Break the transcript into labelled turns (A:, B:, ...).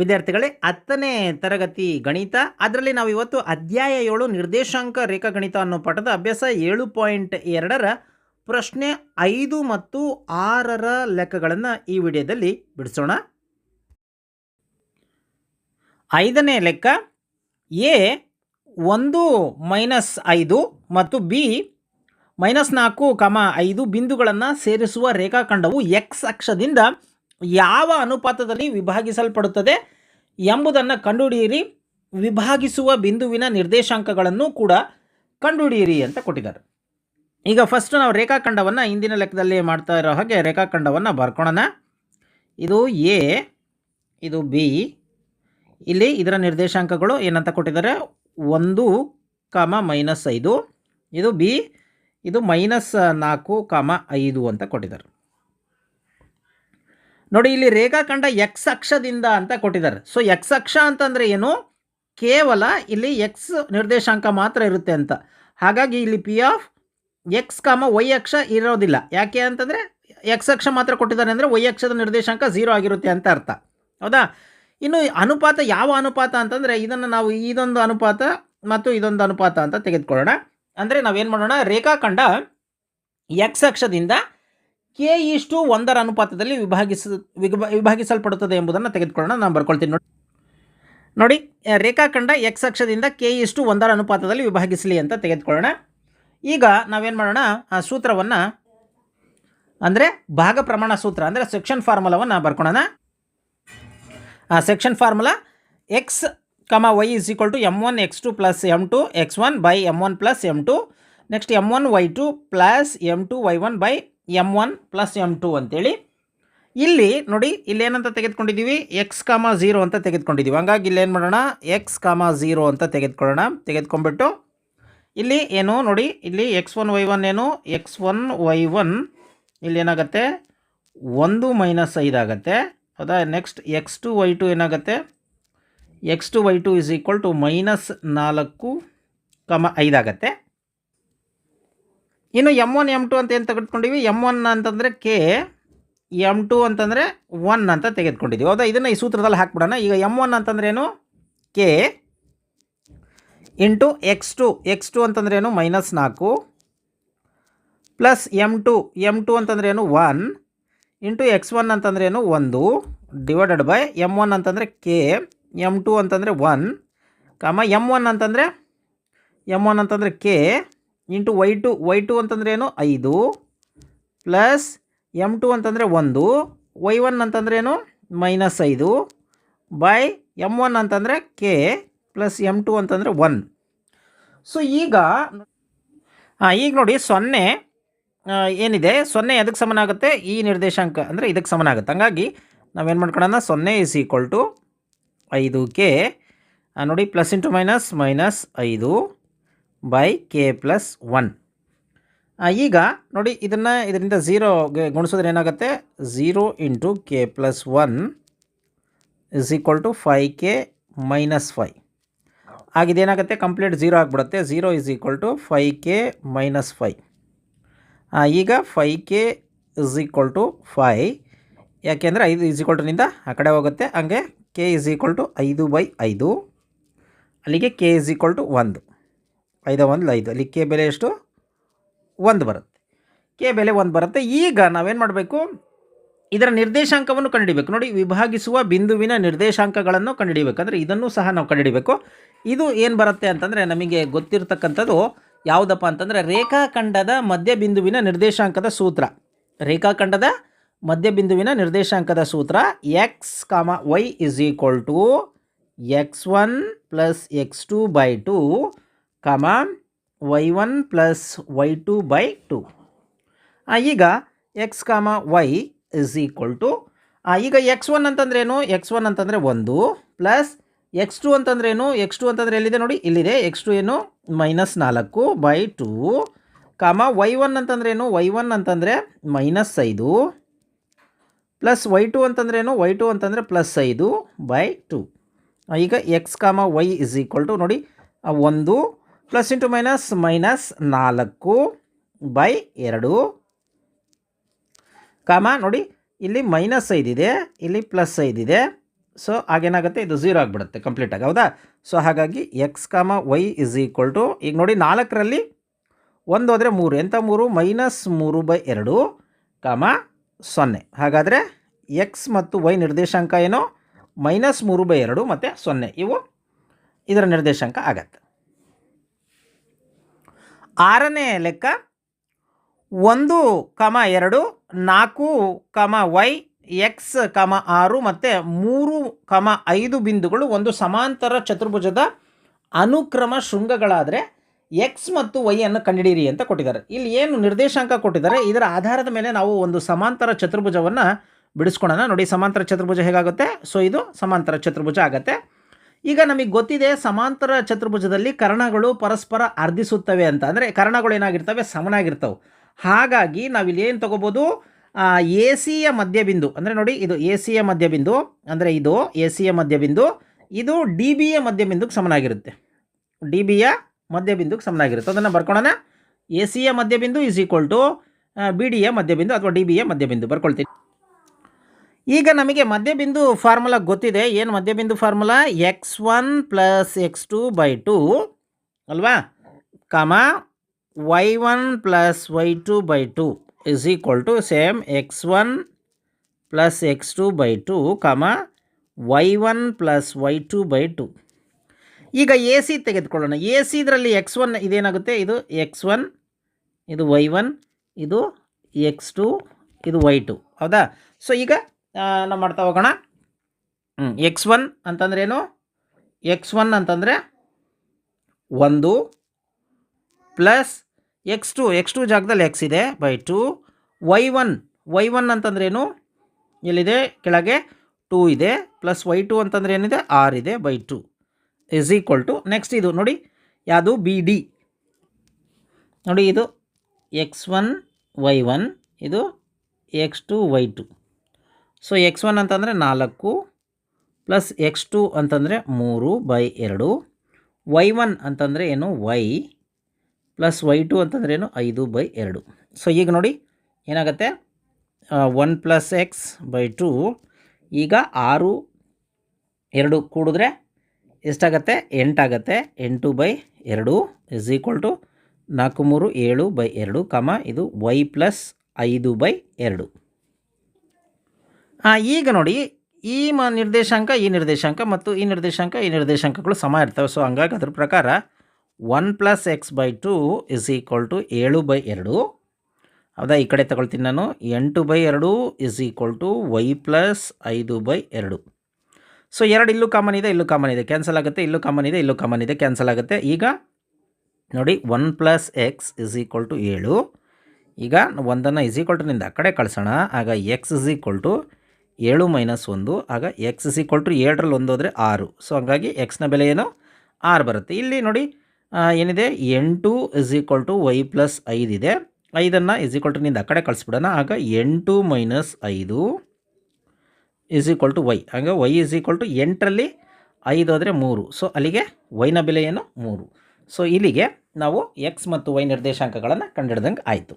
A: ವಿದ್ಯಾರ್ಥಿಗಳೇ, ಹತ್ತನೇ ತರಗತಿ ಗಣಿತ, ಅದರಲ್ಲಿ ನಾವು ಇವತ್ತು ಅಧ್ಯಾಯ ಏಳು ನಿರ್ದೇಶಾಂಕ ರೇಖಾಗಣಿತ ಅನ್ನೋ ಪಾಠದ ಅಭ್ಯಾಸ ಏಳು ಪಾಯಿಂಟ್ ಎರಡರ ಪ್ರಶ್ನೆ ಐದು ಮತ್ತು ಆರರ ಲೆಕ್ಕಗಳನ್ನು ಈ ವಿಡಿಯೋದಲ್ಲಿ ಬಿಡಿಸೋಣ. ಐದನೇ ಲೆಕ್ಕ, ಎ ಒಂದು ಮೈನಸ್ ಐದು ಮತ್ತು ಬಿ ಮೈನಸ್ ನಾಲ್ಕು ಕಮ ಐದು ಬಿಂದುಗಳನ್ನು ಸೇರಿಸುವ ರೇಖಾಖಂಡವು ಎಕ್ಸ್ ಅಕ್ಷದಿಂದ ಯಾವ ಅನುಪಾತದಲ್ಲಿ ವಿಭಾಗಿಸಲ್ಪಡುತ್ತದೆ ಎಂಬುದನ್ನು ಕಂಡುಹಿಡಿಯಿರಿ. ವಿಭಾಗಿಸುವ ಬಿಂದುವಿನ ನಿರ್ದೇಶಾಂಕಗಳನ್ನು ಕೂಡ ಕಂಡುಹಿಡಿಯಿರಿ ಅಂತ ಕೊಟ್ಟಿದ್ದಾರೆ. ಈಗ ಫಸ್ಟ್ ನಾವು ರೇಖಾಖಂಡವನ್ನು ಹಿಂದಿನ ಲೆಕ್ಕದಲ್ಲಿ ಮಾಡ್ತಾ ಇರೋ ಹಾಗೆ ರೇಖಾಖಂಡವನ್ನು ಬರ್ಕೊಳ್ಳೋಣ ಇದು ಎ, ಇದು ಬಿ, ಇಲ್ಲಿ ಇದರ ನಿರ್ದೇಶಾಂಕಗಳು ಏನಂತ ಕೊಟ್ಟಿದ್ದಾರೆ? ಒಂದು ಕಾಮ ಮೈನಸ್ ಐದು. ಇದು ಬಿ, ಇದು ಮೈನಸ್ ನಾಲ್ಕು ಕಾಮ ಐದು ಅಂತ ಕೊಟ್ಟಿದ್ದಾರೆ. ನೋಡಿ, ಇಲ್ಲಿ ರೇಖಾಖಂಡ ಎಕ್ಸ್ ಅಕ್ಷದಿಂದ ಅಂತ ಕೊಟ್ಟಿದ್ದಾರೆ. ಸೊ ಎಕ್ಸ್ ಅಕ್ಷ ಅಂತಂದರೆ ಏನು? ಕೇವಲ ಇಲ್ಲಿ ಎಕ್ಸ್ ನಿರ್ದೇಶಾಂಕ ಮಾತ್ರ ಇರುತ್ತೆ ಅಂತ. ಹಾಗಾಗಿ ಇಲ್ಲಿ P of x comma y ಅಕ್ಷ ಇರೋದಿಲ್ಲ. ಯಾಕೆ ಅಂತಂದರೆ ಎಕ್ಸ್ ಅಕ್ಷ ಮಾತ್ರ ಕೊಟ್ಟಿದ್ದಾರೆ ಅಂದರೆ ವೈ ಅಕ್ಷದ ನಿರ್ದೇಶಾಂಕ ಝೀರೋ ಆಗಿರುತ್ತೆ ಅಂತ ಅರ್ಥ. ಹೌದಾ? ಇನ್ನು ಅನುಪಾತ ಯಾವ ಅನುಪಾತ ಅಂತಂದರೆ ಇದನ್ನು ನಾವು ಇದೊಂದು ಅನುಪಾತ ಮತ್ತು ಇದೊಂದು ಅನುಪಾತ ಅಂತ ತೆಗೆದುಕೊಳ್ಳೋಣ. ಅಂದರೆ ನಾವೇನು ಮಾಡೋಣ? ರೇಖಾಖಂಡ ಎಕ್ಸ್ ಅಕ್ಷದಿಂದ ಕೆ ಇಷ್ಟು ಒಂದರ ಅನುಪಾತದಲ್ಲಿ ವಿಭಾಗಿಸ, ವಿಭ- ವಿಭಾಗಿಸಲ್ಪಡುತ್ತದೆ ಎಂಬುದನ್ನು ತೆಗೆದುಕೊಳ್ಳೋಣ. ನಾನು ಬರ್ಕೊಳ್ತೀನಿ ನೋಡಿ. ನೋಡಿ ರೇಖಾಖಂಡ ಎಕ್ಸ್ ಅಕ್ಷದಿಂದ ಕೆ ಇಷ್ಟು ಒಂದರ ಅನುಪಾತದಲ್ಲಿ ವಿಭಾಗಿಸಲಿ ಅಂತ ತೆಗೆದುಕೊಳ್ಳೋಣ. ಈಗ ನಾವೇನು ಮಾಡೋಣ? ಆ ಸೂತ್ರವನ್ನು ಅಂದರೆ ಭಾಗ ಪ್ರಮಾಣ ಸೂತ್ರ ಅಂದರೆ ಸೆಕ್ಷನ್ ಫಾರ್ಮುಲಾವನ್ನು ಬರ್ಕೊಳ್ಳೋಣ ಆ section formula x comma y is equal to m one x two plus m two x one by m one plus m two next m one y two plus m two y one by m one plus m two ಅಂತೇಳಿ. ಇಲ್ಲಿ ನೋಡಿ ಇಲ್ಲಿ ಏನಂತ ತೆಗೆದುಕೊಂಡಿದ್ದೀವಿ? X ಕಾಮ zero ಅಂತ ತೆಗೆದುಕೊಂಡಿದ್ದೀವಿ. ಹಂಗಾಗಿ ಇಲ್ಲಿ ಏನು ಮಾಡೋಣ? ಎಕ್ಸ್ ಕಾಮ ಝೀರೋ ಅಂತ ತೆಗೆದುಕೊಳ್ಳೋಣ. ತೆಗೆದುಕೊಂಡ್ಬಿಟ್ಟು ಇಲ್ಲಿ ಏನು ನೋಡಿ? ಇಲ್ಲಿ ಎಕ್ಸ್ ಒನ್ ವೈ ಒನ್ ಏನು? ಎಕ್ಸ್ ಒನ್ ವೈ ಒನ್ ಇಲ್ಲಿ ಏನಾಗುತ್ತೆ ಒಂದು ಮೈನಸ್ ಐದಾಗತ್ತೆ ಹೌದಾ? Next x two y two ಏನಾಗುತ್ತೆ? X two y two is equal to minus ನಾಲ್ಕು ಕಮ ಐದಾಗತ್ತೆ ಇನ್ನು ಎಂ ಒನ್ ಎಂ ಟು ಅಂತ ಏನು ತೆಗೆದುಕೊಂಡಿವಿ? ಎಂ ಒನ್ ಅಂತಂದರೆ ಕೆ ಎಂ ಟು ಅಂತಂದರೆ ಒನ್ ಅಂತ ತೆಗೆದುಕೊಂಡಿದ್ದೀವಿ ಹೌದಾ? ಇದನ್ನು ಈ ಸೂತ್ರದಲ್ಲಿ ಹಾಕ್ಬಿಡೋಣ. ಈಗ ಎಂ ಒನ್ ಅಂತಂದ್ರೇನು k into x two x two ಅಂತಂದ್ರೇನು ಮೈನಸ್ ನಾಲ್ಕು. Plus m two m two ಅಂತಂದ್ರೇನು ಒನ್ ಇಂಟು ಎಕ್ಸ್ ಒನ್ ಅಂತಂದ್ರೇನು ಒಂದು. ಡಿವೈಡೆಡ್ ಬೈ ಎಂ ಒನ್ ಅಂತಂದರೆ ಕೆ ಎಂ ಟು ಅಂತಂದರೆ ಒನ್ ಕಾಮ ಎಂ ಒನ್ ಅಂತಂದರೆ ಎಂ ಒನ್ ಅಂತಂದರೆ k into y two y two ಅಂತಂದರೆ ಏನು? ಐದು. ಪ್ಲಸ್ ಎಂ ಟು ಅಂತಂದರೆ ಒಂದು. ವೈ ಒನ್ ಅಂತಂದ್ರೆ ಏನು? ಮೈನಸ್ ಐದು. ಬೈ ಎಂ ಒನ್ ಅಂತಂದರೆ ಕೆ ಪ್ಲಸ್ ಎಂ ಟು ಅಂತಂದರೆ ಒನ್. ಸೊ ಈಗ ಹಾಂ ಈಗ ನೋಡಿ ಸೊನ್ನೆ ಏನಿದೆ? ಸೊನ್ನೆ ಅದಕ್ಕೆ ಸಮನಾಗುತ್ತೆ ಈ ನಿರ್ದೇಶಾಂಕ ಅಂದರೆ ಇದಕ್ಕೆ ಸಮನ ಆಗುತ್ತೆ. ಹಂಗಾಗಿ ನಾವೇನು ಮಾಡ್ಕೊಳ್ಳೋಣ ಸೊನ್ನೆ ಇಸ್ ಈಕ್ವಲ್ ಟು ಐದು ಕೆ. ನೋಡಿ, ಪ್ಲಸ್ ಇಂಟು ಮೈನಸ್ ಮೈನಸ್ ಐದು. ಬೈ ಕೆ ಪ್ಲಸ್ ಒನ್ ಈಗ ನೋಡಿ ಇದನ್ನು ಇದರಿಂದ ಝೀರೋಗೆ ಗುಣಿಸಿದ್ರೆ ಏನಾಗುತ್ತೆ? Zero into k plus one is equal to five k minus five ಆಗಿದೇನಾಗುತ್ತೆ complete zero ಆಗಿಬಿಡುತ್ತೆ. Zero is equal to five k minus five ಈಗ five k is equal to five ಯಾಕೆಂದರೆ ಐದು ಇಸ್ ಈಕ್ವಲ್ ಟುನಿಂದ ಆ ಕಡೆ ಹೋಗುತ್ತೆ. ಹಂಗೆ ಕೆ ಇಸ್ ಈಕ್ವಲ್ ಟು ಐದು ಬೈ ಐದು. ಅಲ್ಲಿಗೆ ಕೆ ಇಸ್ ಈಕ್ವಲ್ ಟು ಒಂದು. ಐದು ಒಂದು ಐದು. ಅಲ್ಲಿ ಕೆ ಬೆಲೆ ಎಷ್ಟು? ಒಂದು ಬರುತ್ತೆ. ಕೆ ಬೆಲೆ ಒಂದು ಬರುತ್ತೆ. ಈಗ ನಾವೇನು ಮಾಡಬೇಕು? ಇದರ ನಿರ್ದೇಶಾಂಕವನ್ನು ಕಂಡುಹಿಡಿಬೇಕು ನೋಡಿ, ವಿಭಾಗಿಸುವ ಬಿಂದುವಿನ ನಿರ್ದೇಶಾಂಕಗಳನ್ನು ಕಂಡುಹಿಡಿಬೇಕು ಅಂದರೆ ಇದನ್ನು ಸಹ ನಾವು ಕಂಡುಹಿಡಿಬೇಕು ಇದು ಏನು ಬರುತ್ತೆ ಅಂತಂದರೆ ನಮಗೆ ಗೊತ್ತಿರತಕ್ಕಂಥದ್ದು ಯಾವುದಪ್ಪ ಅಂತಂದರೆ ರೇಖಾಖಂಡದ ಮಧ್ಯಬಿಂದುವಿನ ನಿರ್ದೇಶಾಂಕದ ಸೂತ್ರ. ರೇಖಾಖಂಡದ ಮಧ್ಯಬಿಂದುವಿನ ನಿರ್ದೇಶಾಂಕದ ಸೂತ್ರ x comma y is equal to x one plus x two by two comma y one plus y two by two ಈಗ x comma y is equal to ಈಗ ಎಕ್ಸ್ ಒನ್ ಅಂತಂದ್ರೇನು ಎಕ್ಸ್ ಒನ್ ಅಂತಂದರೆ ಒಂದು plus X two ಅಂತಂದ್ರೇನು X two ಅಂತಂದರೆ ಎಲ್ಲಿದೆ ನೋಡಿ? ಇಲ್ಲಿದೆ. ಎಕ್ಸ್ ಟು ಏನು? ಮೈನಸ್ ನಾಲ್ಕು by two comma y one ಅಂತಂದ್ರೇನು ವೈ ಒನ್ ಅಂತಂದರೆ ಮೈನಸ್ ಐದು ಪ್ಲಸ್ ವೈ ಟು ಅಂತಂದ್ರೇನು ವೈ ಟು ಅಂತಂದರೆ ಪ್ಲಸ್ ಐದು ಬೈ ಟು ಈಗ x comma y is equal to ನೋಡಿ ಒಂದು ಪ್ಲಸ್ ಇಂಟು ಮೈನಸ್ ಮೈನಸ್ ನಾಲ್ಕು ಬೈ ಎರಡು. ಕಾಮ, ನೋಡಿ, ಇಲ್ಲಿ ಮೈನಸ್ ಐದಿದೆ ಇಲ್ಲಿ ಪ್ಲಸ್ ಐದಿದೆ ಸೊ ಹಾಗೇನಾಗುತ್ತೆ ಇದು ಝೀರೋ ಆಗಿಬಿಡುತ್ತೆ ಕಂಪ್ಲೀಟಾಗಿ ಹೌದಾ? ಸೊ, ಹಾಗಾಗಿ X comma Y is equal to ಈಗ ನೋಡಿ, ನಾಲ್ಕರಲ್ಲಿ ಒಂದು ಹೋದರೆ ಮೂರು ಎಂಥ ಮೂರು? ಮೈನಸ್ ಮೂರು ಬೈ ಎರಡು, ಕಾಮ, ಸೊನ್ನೆ. ಹಾಗಾದರೆ ಎಕ್ಸ್ ಮತ್ತು ವೈ ನಿರ್ದೇಶಾಂಕ ಏನು? ಮೈನಸ್ ಮೂರು ಬೈ ಎರಡು ಮತ್ತು ಸೊನ್ನೆ. ಇವು ಇದರ ನಿರ್ದೇಶಾಂಕ ಆಗತ್ತೆ. ಆರನೇ ಲೆಕ್ಕ ಒಂದು ಕಮ ಎರಡು, ನಾಲ್ಕು ಕಮ ವೈ, ಎಕ್ಸ್ ಕಮ ಆರು ಮತ್ತು ಮೂರು ಕಮ ಐದು ಬಿಂದುಗಳು ಒಂದು ಸಮಾಂತರ ಚತುರ್ಭುಜದ ಅನುಕ್ರಮ ಶೃಂಗಗಳಾದರೆ ಎಕ್ಸ್ ಮತ್ತು ವೈ ಅನ್ನು ಕಂಡುಹಿಡಿಯಿರಿ ಅಂತ ಕೊಟ್ಟಿದ್ದಾರೆ. ಇಲ್ಲಿ ಏನು ನಿರ್ದೇಶಾಂಕ ಕೊಟ್ಟಿದ್ದಾರೆ? ಇದರ ಆಧಾರದ ಮೇಲೆ ನಾವು ಒಂದು ಸಮಾಂತರ ಚತುರ್ಭುಜವನ್ನು ಬಿಡಿಸ್ಕೊಳ್ಳೋಣ ನೋಡಿ, ಸಮಾಂತರ ಚತುರ್ಭುಜ ಹೇಗಾಗುತ್ತೆ? ಸೊ, ಇದು ಸಮಾಂತರ ಚತುರ್ಭುಜ ಆಗುತ್ತೆ. ಈಗ ನಮಗೆ ಗೊತ್ತಿದೆ ಸಮಾಂತರ ಚತುರ್ಭುಜದಲ್ಲಿ ಕರ್ಣಗಳು ಪರಸ್ಪರ ಅರ್ಧಿಸುತ್ತವೆ ಅಂತ. ಅಂದರೆ ಕರ್ಣಗಳು ಏನಾಗಿರ್ತವೆ? ಸಮನಾಗಿರ್ತವೆ. ಹಾಗಾಗಿ ನಾವಿಲ್ಲಿ ಏನು ತೊಗೋಬೋದು? ಎ ಸಿಯ ಮಧ್ಯಬಿಂದು. ಅಂದರೆ ನೋಡಿ, ಇದು ಎ ಸಿಯ ಮಧ್ಯಬಿಂದು. ಅಂದರೆ ಇದು ಎ ಸಿಯ ಮಧ್ಯಬಿಂದು. ಇದು ಡಿ ಬಿಯ ಮಧ್ಯಬಿಂದುಗೆ ಸಮನಾಗಿರುತ್ತೆ. ಡಿ ಬಿಯ ಮಧ್ಯಬಿಂದುಗೆ ಸಮನಾಗಿರುತ್ತೆ. ಅದನ್ನು ಬರ್ಕೊಳ್ಳೋಣ ಎ ಸಿಯ ಮಧ್ಯಬಿಂದು ಈಸ್ ಈಕ್ವಲ್ ಟು ಬಿ ಡಿಯ ಮಧ್ಯಬಿಂದು ಅಥವಾ ಡಿ ಬಿಯ ಮಧ್ಯಬಿಂದು. ಬರ್ಕೊಳ್ತೀನಿ. ಈಗ ನಮಗೆ ಮಧ್ಯಬಿಂದು ಫಾರ್ಮುಲಾ ಗೊತ್ತಿದೆ. ಏನು ಮಧ್ಯಬಿಂದು formula? X one plus x two by two, ಅಲ್ವಾ? Comma, y one plus y two by two is equal to same x one plus x two by two, comma, y one plus y two by two. ಈಗ A C ತೆಗೆದುಕೊಳ್ಳೋಣ. A C ಇದರಲ್ಲಿ X one ಇದೇನಾಗುತ್ತೆ? ಇದು X one, ಇದು Y one, ಇದು X two, ಇದು Y two. ಹೌದಾ? So ಈಗ ನಾವು ಮಾಡ್ತಾ ಹೋಗೋಣ. ಎಕ್ಸ್ ಒನ್ ಅಂತಂದ್ರೇನು ಎಕ್ಸ್ ಒನ್ ಅಂತಂದರೆ ಒಂದು plus x two x two ಜಾಗದಲ್ಲಿ ಎಕ್ಸ್ ಇದೆ by two y one y one ಅಂತಂದ್ರೇನು ಎಲ್ಲಿದೆ? ಕೆಳಗೆ ಟೂ ಇದೆ. ಪ್ಲಸ್ ವೈ ಟು ಅಂತಂದ್ರೆ ಏನಿದೆ? ಆರ್ ಇದೆ by two is equal to next ಇದು ನೋಡಿ. ಯಾವುದು? ಬಿ ಡಿ ನೋಡಿ ಇದು ಎಕ್ಸ್ ಒನ್ ವೈ ಒನ್ ಇದು x two y two so x one ಅಂತಂದರೆ ನಾಲ್ಕು ಪ್ಲಸ್ ಎಕ್ಸ್ ಟು ಅಂತಂದರೆ ಮೂರು ಬೈ ಎರಡು. ವೈ ಒನ್ ಅಂತಂದರೆ ಏನು? ವೈ ಪ್ಲಸ್ ವೈ ಟು ಅಂತಂದ್ರೆ ಏನು? ಐದು ಬೈ ಎರಡು. ಸೊ ಈಗ ನೋಡಿ ಏನಾಗುತ್ತೆ? One plus x by two ಈಗ ಆರು, ಎರಡು ಕೂಡಿದ್ರೆ ಎಷ್ಟಾಗತ್ತೆ? ಎಂಟಾಗತ್ತೆ. ಎಂಟು ಬೈ ಎರಡು ಇಸ್ ಈಕ್ವಲ್ ಟು ನಾಲ್ಕು ಮೂರು ಏಳು ಬೈ ಎರಡು ಕಮ ಇದು ವೈ ಪ್ಲಸ್ ಐದು ಬೈ ಎರಡು. ಈಗ ನೋಡಿ, ಈ ಮ ನಿರ್ದೇಶಾಂಕ, ಈ ನಿರ್ದೇಶಾಂಕ ಮತ್ತು ಈ ನಿರ್ದೇಶಾಂಕ, ಈ ನಿರ್ದೇಶಾಂಕಗಳು ಸಮ ಇರ್ತವೆ. ಸೊ ಹಂಗಾಗಿ ಅದ್ರ ಪ್ರಕಾರ one plus x by two is equal to ಏಳು ಬೈ ಎರಡು. ಹೌದಾ? ಈ ಕಡೆ ತಗೊಳ್ತೀನಿ ನಾನು. ಎಂಟು ಬೈ ಎರಡು is equal to y plus ಐದು ಬೈ ಎರಡು. ಸೊ ಎರಡು ಇಲ್ಲೂ ಕಾಮನ್ ಇದೆ, ಇಲ್ಲೂ ಕಾಮನ್ ಇದೆ. ಕ್ಯಾನ್ಸಲ್ ಆಗುತ್ತೆ, ಇಲ್ಲೂ ಕಾಮನ್ ಇದೆ, ಇಲ್ಲೂ ಕಾಮನ್ ಇದೆ, ಕ್ಯಾನ್ಸಲ್ ಆಗುತ್ತೆ. ಈಗ ನೋಡಿ, one plus x is equal to ಏಳು. ಈಗ ಒಂದನ್ನು ಇಸ್ ಈಕ್ವಲ್ ಟು ನಿಂದ ಆ ಕಡೆ ಕಳಿಸೋಣ. ಆಗ ಎಕ್ಸ್ ಇಸ್ ಈಕ್ವಲ್ ಟು ಏಳು ಮೈನಸ್ ಒಂದು, ಆಗ ಎಕ್ಸ್ ಇಸ್ ಈಕ್ವಲ್ ಟು ಏಳರಲ್ಲಿ ಒಂದು ಹೋದರೆ ಆರು. ಸೊ ಹಂಗಾಗಿ ಎಕ್ಸ್ನ ಬೆಲೆ ಏನು? ಆರು ಬರುತ್ತೆ. ಇಲ್ಲಿ ನೋಡಿ ಏನಿದೆ? ಎಂಟು is equal to Y plus ಐದಿದೆ ಐದನ್ನು ಇಸ್ ಈಕ್ವಲ್ ಟು ನಿಂದ ಆ ಕಡೆ ಕಳಿಸ್ಬಿಡೋಣ. ಆಗ ಎಂಟು ಮೈನಸ್ ಐದು ಇಸ್ ಈಕ್ವಲ್ ಟು ವೈ ಹಾಗೆ ವೈ ಇಸ್ ಈಕ್ವಲ್ ಟು ಎಂಟರಲ್ಲಿ ಐದು ಆದರೆ ಮೂರು. ಸೊ ಅಲ್ಲಿಗೆ ವೈನ ಬೆಲೆ ಏನು? ಮೂರು. ಸೊ ಇಲ್ಲಿಗೆ ನಾವು ಎಕ್ಸ್ ಮತ್ತು ವೈ ನಿರ್ದೇಶಾಂಕಗಳನ್ನು ಕಂಡುಹಿಡ್ದಂಗೆ ಆಯಿತು.